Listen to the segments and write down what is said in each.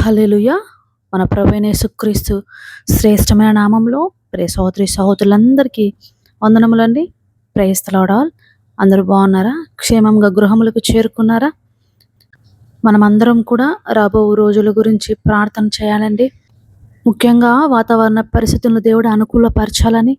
హల్లెలూయ. మన ప్రభువైన యేసుక్రీస్తు శ్రేష్టమైన నామంలో ప్రే సహోదరి సహోదరులందరికీ వందనములండి. ప్రేస్తలాడాల్ అందరూ బాగున్నారా? క్షేమంగా గృహములకు చేరుకున్నారా? మనమందరం కూడా రాబో రోజుల గురించి ప్రార్థన చేయాలండి. ముఖ్యంగా వాతావరణ పరిస్థితులను దేవుడు అనుకూలపరచాలని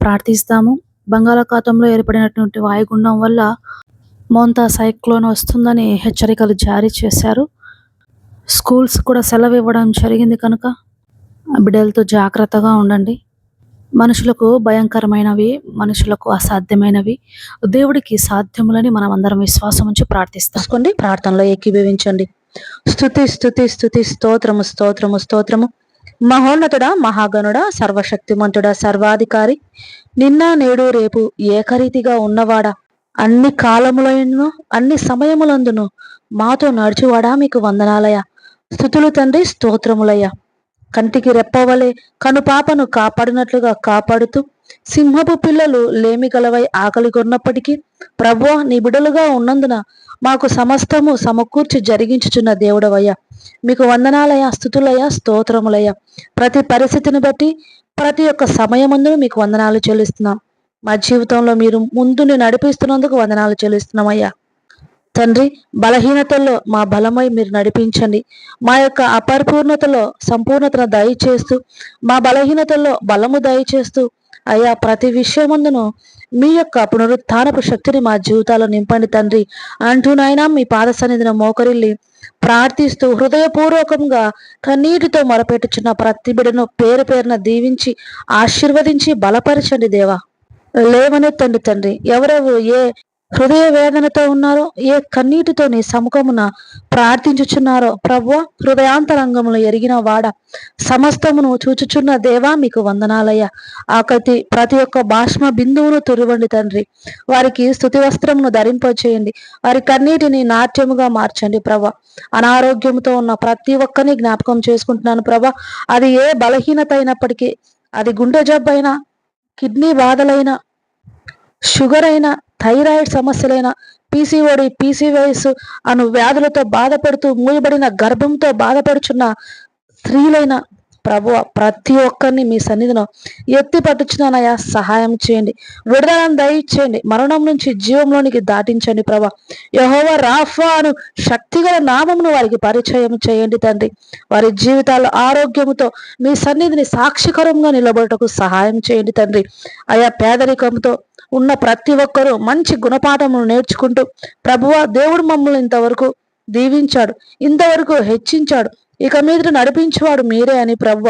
ప్రార్థిస్తాము. బంగాళాఖాతంలో ఏర్పడినటువంటి వాయుగుండం వల్ల మోంతా సైక్లోన్ వస్తుందని హెచ్చరికలు జారీ చేశారు. స్కూల్స్ కూడా సెలవు ఇవ్వడం జరిగింది కనుక బిడ్డలతో జాగ్రత్తగా ఉండండి. మనుషులకు భయంకరమైనవి మనుషులకు అసాధ్యమైనవి. దేవుడికి సాధ్యములని మనం అందరం విశ్వాసం ఉంచి ప్రార్థిస్తాం. ప్రార్థనలో ఏకీభవించండి. స్థుతి స్థుతి స్థుతి స్తోత్రము స్తోత్రము స్తోత్రము. మహోన్నతుడా మహాగణుడా సర్వశక్తిమంతుడా సర్వాధికారి. నిన్న నేడు రేపు ఏకరీతిగా ఉన్నవాడా? అన్ని కాలములను అన్ని సమయములందును మాతో నడుచువాడా మీకు వందనాలయ? స్థుతులు తండ్రి స్తోత్రములయ్యా. కంటికి రెప్పవలే కనుపాపను కాపాడినట్లుగా కాపాడుతూ సింహపు పిల్లలు లేమి గలవై ఆకలి కొన్నప్పటికీ ప్రభు నీ బిడలుగా ఉన్నందున మాకు సమస్తము సమకూర్చి జరిగించుచున్న దేవుడవయ్య. మీకు వందనాలయ స్థుతులయ స్తోత్రములయ్య. ప్రతి పరిస్థితిని బట్టి ప్రతి ఒక్క సమయమందును మీకు వందనాలు చెల్లిస్తున్నాం. మా జీవితంలో మీరు ముందుని నడిపిస్తున్నందుకు వందనాలు చెల్లిస్తున్నామయ్యా. తండ్రి బలహీనతల్లో మా బలమై మీరు నడిపించండి. మా యొక్క అపరిపూర్ణతలో సంపూర్ణతను దయచేస్తూ మా బలహీనతల్లో బలము దయచేస్తూ అయ్యా ప్రతి విషయమందును మీ యొక్క పునరుత్నపు శక్తిని మా జీవితాల్లో నింపండి తండ్రి. అంటూ నాయనా మీ పాద సన్నిధిని మోకరిల్లి ప్రార్థిస్తూ హృదయపూర్వకంగా కన్నీటితో మొరపెట్టుచున్న ప్రతి బిడను పేరు పేరున దీవించి ఆశీర్వదించి బలపరచండి దేవా. లేవనెత్తండి తండ్రి. ఎవరెవరు ఏ హృదయ వేదనతో ఉన్నారో ఏ కన్నీటితో నీ సముఖమున ప్రార్థించుచున్నారో ప్రభు హృదయాంతరంగములు ఎరిగిన వాడ సమస్తమును చూచుచున్న దేవా మీకు వందనాలయ్య. ఆకతి ప్రతి ఒక్క భాష్మ బిందువును తురివండి తండ్రి. వారికి స్థుతి వస్త్రమును ధరింపచేయండి. వారి కన్నీటిని నాట్యముగా మార్చండి ప్రభ అనారోగ్యంతో ఉన్న ప్రతి ఒక్కరిని జ్ఞాపకం చేసుకుంటున్నాను ప్రభ అది ఏ బలహీనత అయినప్పటికీ అది గుండె జబ్బైనా కిడ్నీ బాధలైనా షుగర్ అయినా థైరాయిడ్ సమస్యలైన పీసీఓడి పీసీవైస్ అను వ్యాధులతో బాధపడుతూ మూయబడిన గర్భంతో బాధపడుచున్న స్త్రీలైన ప్రభు ప్రతి ఒక్కరిని మీ సన్నిధిలో ఎత్తి పట్టుచున్నానయా సహాయం చేయండి. విడుదలను దయచేయండి. మరణం నుంచి జీవంలోనికి దాటించండి ప్రభా. యహోవ రాఫా అను శక్తిగల నామమును వారికి పరిచయం చేయండి తండ్రి. వారి జీవితాల్లో ఆరోగ్యంతో మీ సన్నిధిని సాక్షికరంగా నిలబడటకు సహాయం చేయండి తండ్రి. ఆయా పేదరికంతో ఉన్న ప్రతి ఒక్కరూ మంచి గుణపాఠములు నేర్చుకుంటూ ప్రభువ దేవుడు మమ్మల్ని ఇంతవరకు దీవించాడు. ఇంతవరకు హెచ్చించాడు. ఇక మీద నడిపించేవాడు మీరే అని ప్రభు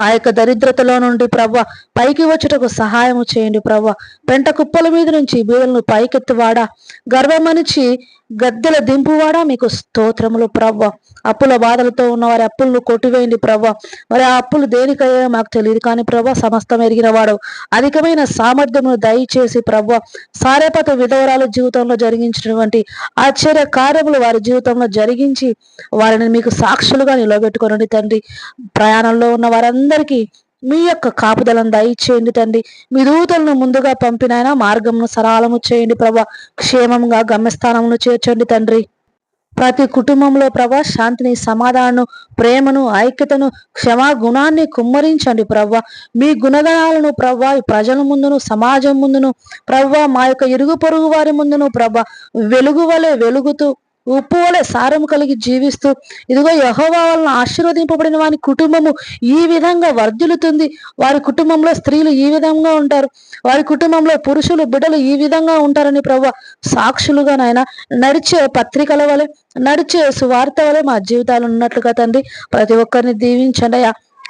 ఆ యొక్క దరిద్రతలో నుండి ప్రవ్వ పైకి వచ్చుటకు సహాయము చేయండి ప్రవ్వ. పెంట కుప్పల మీద నుంచి బీదలను పైకెత్తివాడా? గర్వమనిచి గద్దెల దింపువాడా మీకు స్తోత్రములు ప్రవ్వ. అప్పుల బాధలతో ఉన్న వారి అప్పులను కొట్టివేయండి ప్రవ్వ. మరి ఆ అప్పులు దేనికయ్యాయో మాకు తెలియదు కానీ ప్రవ్వ సమస్తం ఎరిగిన వాడు. అధికమైన సామర్థ్యమును దయచేసి ప్రవ్వ సారేపత విధవరాల జీవితంలో జరిగించినటువంటి ఆశ్చర్య కార్యములు వారి జీవితంలో జరిగించి వారిని మీకు సాక్షులుగా నిలబెట్టుకోనండి తండ్రి. ప్రయాణంలో ఉన్న వారందరికీ మీ యొక్క కాపుదలను దయచేయండి తండ్రి. మీ దూతలను ముందుగా పంపినైనా మార్గంను సరళము చేయండి ప్రభా. క్షేమంగా గమ్యస్థానమును చేర్చండి తండ్రి. ప్రతి కుటుంబంలో ప్రభా శాంతిని సమాధానం ప్రేమను ఐక్యతను క్షమా గుణాన్ని కుమ్మరించండి ప్రవ్వ మీ గుణగణాలను ప్రవ్వ ప్రజల ముందును సమాజం ముందును ప్రవ్వ మా యొక్క ఇరుగు పొరుగు వారి ముందును ప్రభ వెలుగు వలె వెలుగుతూ ఉప్పు వలె సారము కలిగి జీవిస్తూ ఇదిగో యహోవా వలన ఆశీర్వదింపబడిన వారి కుటుంబము ఈ విధంగా వర్ధిల్లుతుంది. వారి కుటుంబంలో స్త్రీలు ఈ విధంగా ఉంటారు. వారి కుటుంబంలో పురుషులు బిడ్డలు ఈ విధంగా ఉంటారని ప్రభు సాక్షులుగా నాయన నడిచే పత్రికల వలె నడిచే సువార్త వలె మా జీవితాలు ఉన్నట్లుగా తండ్రి ప్రతి ఒక్కరిని దీవించండి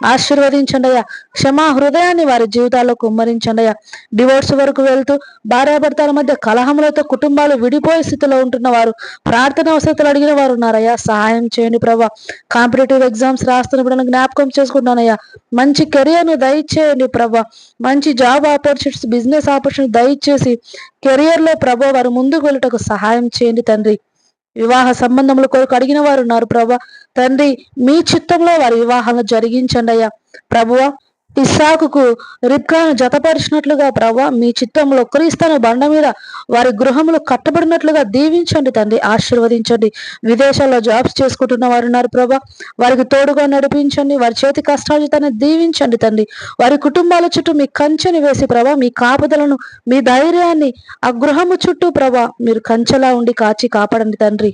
అయ్యా ఆశీర్వదించండి అయ్యా క్షమా హృదయాన్ని వారి జీవితాల్లో కుమ్మరించండి అయ్యా డివోర్స్ వరకు వెళ్తూ భార్యాభర్తల మధ్య కలహములతో కుటుంబాలు విడిపోయే స్థితిలో ఉంటున్న వారు ప్రార్థన వసతులు అడిగిన వారు ఉన్నారయ్యా. సహాయం చేయండి ప్రభా. కాంపిటేటివ్ ఎగ్జామ్స్ రాస్తున్న బిడ్డలను జ్ఞాపకం చేసుకుంటున్నానయ్యా. మంచి కెరియర్ను దయచేయండి ప్రభా. మంచి జాబ్ ఆపర్చునిటీస్ బిజినెస్ ఆపర్చునిటీ దయచేసి కెరియర్లో ప్రభా వారు ముందుకు వెళ్ళటకు సహాయం చేయండి తండ్రి. వివాహ సంబంధముల కొరకు అడిగిన వారు ఉన్నారు ప్రభా. తండ్రి మీ చిత్తంలో వారి వివాహాలను జరిగించండి అయ్యా. ప్రభువ ఇస్సాకుకు రిబ్కాను జతపరిచినట్లుగా ప్రభా మీ చిత్తంలో క్రీస్తును బండ మీద వారి గృహములు కట్టబడినట్లుగా దీవించండి తండ్రి ఆశీర్వదించండి. విదేశాల్లో జాబ్స్ చేసుకుంటున్న వారు ఉన్నారు ప్రభా వారికి తోడుగా నడిపించండి వారి చేతి కష్టాజితాన్ని దీవించండి తండ్రి. వారి కుటుంబాల చుట్టూ మీ కంచెని వేసి ప్రభా మీ కాపుదలను మీ ధైర్యాన్ని ఆ గృహము చుట్టూ ప్రభా మీరు కంచెలా ఉండి కాచి కాపాడండి తండ్రి.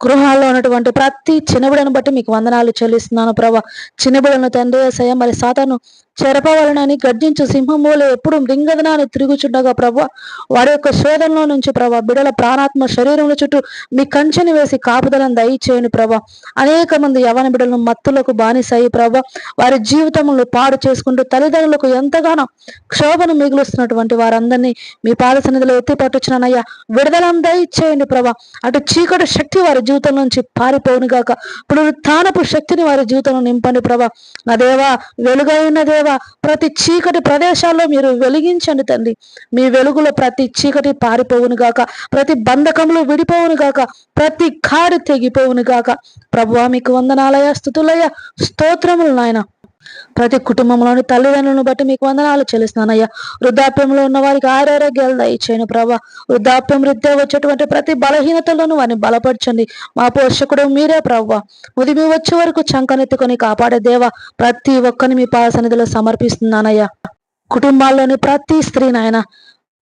గృహాల్లో ఉన్నటువంటి ప్రతి చిన్నబిడను బట్టి మీకు వందనాలు చెల్లిస్తున్నాను ప్రభా చిన్నబిడను తండ్రి సయ మరి సాతాను చెరపవలనని గర్జించు సింహమూల ఎప్పుడు రింగదనాన్ని తిరుగుచుండగా ప్రభా వారి యొక్క శోధనలో నుంచి ప్రభా బిడల ప్రాణాత్మ శరీరం చుట్టూ మీ కంచెని వేసి కాపుదలను దయచేయని ప్రభా అనేక మంది యవన బిడలను మత్తులకు బానిసాయి ప్రభా వారి జీవితములను పాడు చేసుకుంటూ తల్లిదండ్రులకు ఎంతగానో క్షోభను మిగులుస్తున్నటువంటి వారందరినీ మీ పాదసన్నిధిలో ఎత్తి పట్టుచున్నానయ్యా విడుదలను దయచేయండి ప్రభా అటు చీకటి శక్తి వారి జీవితం నుంచి పారిపోవును గాక ఇప్పుడు తానపు శక్తిని వారి జీవితంలో నింపండి ప్రభా నా దేవా వెలుగైన దేవ ప్రతి చీకటి ప్రదేశాల్లో మీరు వెలిగించండి తండ్రి మీ వెలుగులో ప్రతి చీకటి పారిపోవును గాక ప్రతి బంధకములు విడిపోవును గాక ప్రతి కారు తెగిపోవును గాక. ప్రభువా మీకు వందనాలయ స్థుతులయ స్తోత్రములు నాయన. ప్రతి కుటుంబంలోని తల్లిదండ్రులను బట్టి మీకు వందనాలు చెల్లిస్తున్నానయ్యా వృద్ధాప్యంలో ఉన్న వారికి ఆరోగ్యాలు దయచేయను ప్రభా. వృద్ధాప్యం రీత్యా వచ్చేటువంటి ప్రతి బలహీనతలను వారిని బలపరచండి. మా పోషకుడు మీరే ప్రవ్వ ఉదిమి వచ్చే వరకు చంకనెత్తుకొని కాపాడే దేవ ప్రతి ఒక్కరిని మీ పాద సన్నిధిలో సమర్పిస్తున్నానయ్యా. కుటుంబాల్లోని ప్రతి స్త్రీ నాయన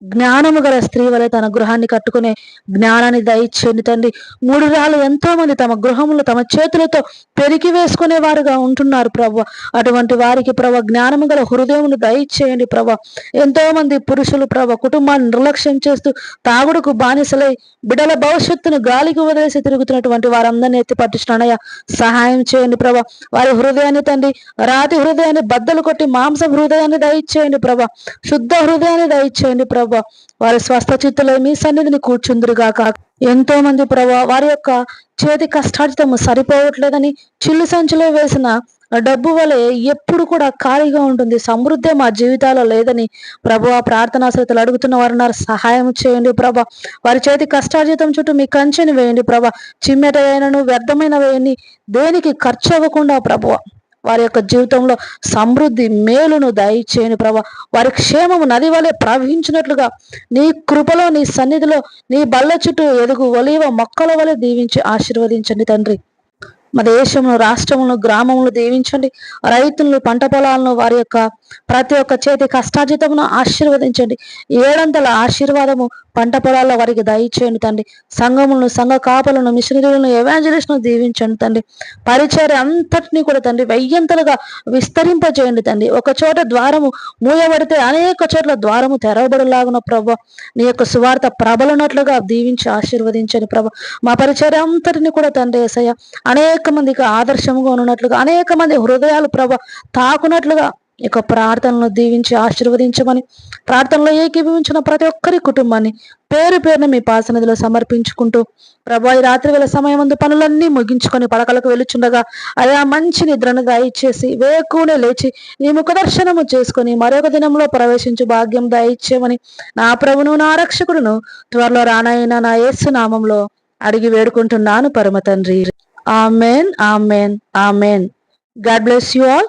జ్ఞానము గల స్త్రీ వలె తన గృహాన్ని కట్టుకునే జ్ఞానాన్ని దయచేయండి తండ్రి. మూడు రాళ్ళు ఎంతో మంది తమ గృహములు తమ చేతులతో పెరిగి వేసుకునే వారుగా ఉంటున్నారు ప్రభు అటువంటి వారికి ప్రభ జ్ఞానము గల హృదయమును దయచేయండి ప్రభ ఎంతో మంది పురుషులు ప్రభ కుటుంబాన్ని నిర్లక్ష్యం చేస్తూ తాగుడుకు బానిసలై బిడల భవిష్యత్తును గాలికి వదిలేసి తిరుగుతున్నటువంటి వారందరినీ ఎత్తి పట్టించినానయ్యా సహాయం చేయండి ప్రభ వారి హృదయాన్ని తండ్రి రాతి హృదయాన్ని బద్దలు కొట్టి మాంసం హృదయాన్ని దయచేయండి ప్రభ శుద్ధ హృదయాన్ని దయచేయండి ప్రభ ప్రభా. వారి స్వస్థ చిత్తులో మీ సన్నిధిని కూర్చుందిరుగాక. ఎంతో మంది ప్రభా వారి యొక్క చేతి కష్టార్జితము సరిపోవట్లేదని చిల్లు సంచులో వేసిన డబ్బు వలె ఎప్పుడు కూడా ఖాళీగా ఉంటుంది సమృద్ధి మా జీవితాల్లో లేదని ప్రభు ఆ ప్రార్థనాశ్రతలు అడుగుతున్న వారు సహాయం చేయండి ప్రభ. వారి చేతి కష్టార్జితం చుట్టూ మీ కంచెని వేయండి ప్రభ. చిమ్మెట అయినను వ్యర్థమైన వేయండి దేనికి ఖర్చు అవ్వకుండా ప్రభువ వారి యొక్క జీవితంలో సమృద్ధి మేలును దయచేయని ప్రభా. వారి క్షేమము నది వలె ప్రవహించినట్లుగా నీ కృపలో నీ సన్నిధిలో నీ బల్ల చుట్టూ ఎదుగు ఒలివ మొక్కల వలె దీవించి ఆశీర్వదించండి తండ్రి. మా దేశంలో రాష్ట్రంలో గ్రామంలో దీవించండి. రైతులను పంట పొలాలను వారి యొక్క ప్రతి ఒక్క చేతి కష్టాజితమును ఆశీర్వదించండి. ఏడంతల ఆశీర్వాదము పంట పొలాల్లో వారికి దయచేయండి తండ్రి. సంఘములను సంఘ కాపలను మిషనరీలను ఎవాంజలిస్ట్ను దీవించండి తండ్రి. పరిచయ అంతటినీ కూడా తండ్రి వెయ్యంతలుగా విస్తరింపజేయండి తండ్రి. ఒక చోట ద్వారము మూయబడితే అనేక చోట్ల ద్వారము తెరవబడిలాగున ప్రభ. నీ యొక్క సువార్త ప్రబలనట్లుగా దీవించి ఆశీర్వదించండి ప్రభ. మా పరిచయ అంతటిని కూడా తండ్రి ఏసయ్య అనేక మందికి ఆదర్శముగా ఉన్నట్లుగా అనేక మంది హృదయాలు ప్రభ తాకునట్లుగా యొక్క ప్రార్థనలు దీవించి ఆశీర్వదించమని ప్రార్థనలో ఏకీభవించిన ప్రతి ఒక్కరి కుటుంబాన్ని పేరు పేరున మీ పాసనదిలో సమర్పించుకుంటూ ప్రభా ఈ రాత్రి వేళ సమయం ముందు పనులన్నీ ముగించుకొని పడకలకు వెలుచుండగా అయా మంచి నిద్రను దయచేసి వేకునే లేచి నీ ముఖదర్శనము చేసుకుని మరొక దినంలో ప్రవేశించు భాగ్యం దయచేయమని నా ప్రభును నా రక్షకుడును త్వరలో రానాయన నా యేసు నామంలో అడిగి వేడుకుంటున్నాను పరమ తండ్రి. Amen amen amen. God bless you all.